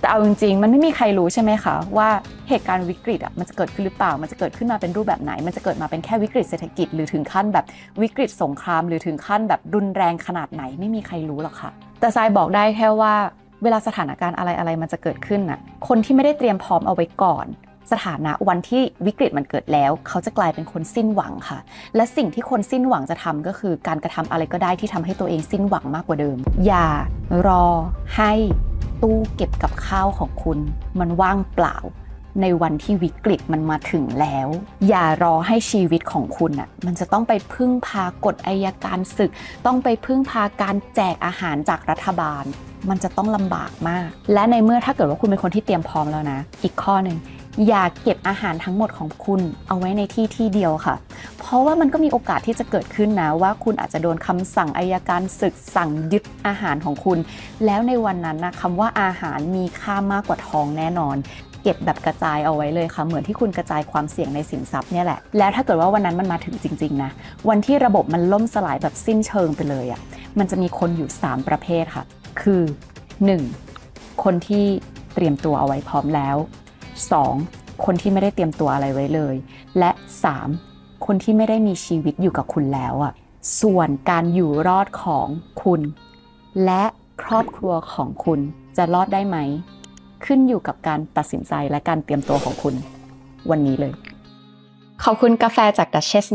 แต่เอาจริงๆ มันไม่มีใครรู้ใช่ไหมคะ ว่าเหตุการณ์วิกฤตอะมันจะเกิดขึ้นหรือเปล่า มันจะเกิดขึ้นมาเป็นรูปแบบไหน มันจะเกิดมาเป็นแค่วิกฤตเศรษฐกิจ หรือถึงขั้นแบบวิกฤตสงคราม หรือถึงขั้นแบบรุนแรงขนาดไหนไม่มีใครรู้หรอกค่ะ แต่ทรายบอกได้แค่ว่า เวลาสถานการณ์อะไรอะไรๆมันจะเกิดขึ้นน่ะคนที่ไม่ได้เตรียมพร้อมเอาไว้ก่อน สถานะวันที่วิกฤตมันเกิดแล้ว เขาจะกลายเป็นคนสิ้นหวังค่ะ และสิ่งที่คนสิ้นหวังจะทำก็คือ การกระทำอะไรก็ได้ที่ทำให้ตัวเองสิ้นหวังมากกว่าเดิม อย่ารอให้ ตู้เก็บกับข้าวของคุณ มันว่างเปล่า ในวันที่วิกฤตมันมาถึงแล้ว อย่ารอให้ชีวิตของคุณอะมันจะต้องไปพึ่งพากฎอายการศึก ต้องไปพึ่งพาการแจกอาหารจากรัฐบาล มันจะต้องลำบากมาก และในเมื่อถ้าเกิดว่าคุณเป็นคนที่เตรียมพร้อมแล้วนะ อีกข้อหนึ่งอย่าเก็บอาหารทั้งหมดของคุณเอาไว้ในที่ที่เดียวค่ะ เพราะว่ามันก็มีโอกาสที่จะเกิดขึ้นนะว่าคุณอาจจะโดนคำสั่งอายการศึกสั่งยึดอาหารของคุณ แล้วในวันนั้นนะคำว่าอาหารมีค่ามากกว่าทองแน่นอน เก็บแบบกระจายเอาไว้เลยค่ะ เหมือนที่คุณกระจายความเสี่ยงในสินทรัพย์เนี่ยแหละ แล้วถ้าเกิดว่าวันนั้นมันมาถึงจริงๆนะวันที่ระบบมันล่มสลายแบบสิ้นเชิงไปเลยอะ่ะมันจะมีคนอยู่ 3 ประเภทค่ะ คือ 1. คนที่เตรียมตัวเอาไว้พร้อมแล้ว 2. คนที่ไม่ได้เตรียมตัวอะไรไว้เลย และ 3. คนที่ไม่ได้มีชีวิตอยู่กับคุณแล้วอะ่ะส่วนการอยู่รอดของคุณ และครอบครัวของคุณจะรอดได้ไหม ขึ้นอยู่กับการตัดสินใจและการเตรียมตัวของคุณ วันนี้เลย ขอบคุณกาแฟจากดัชเชส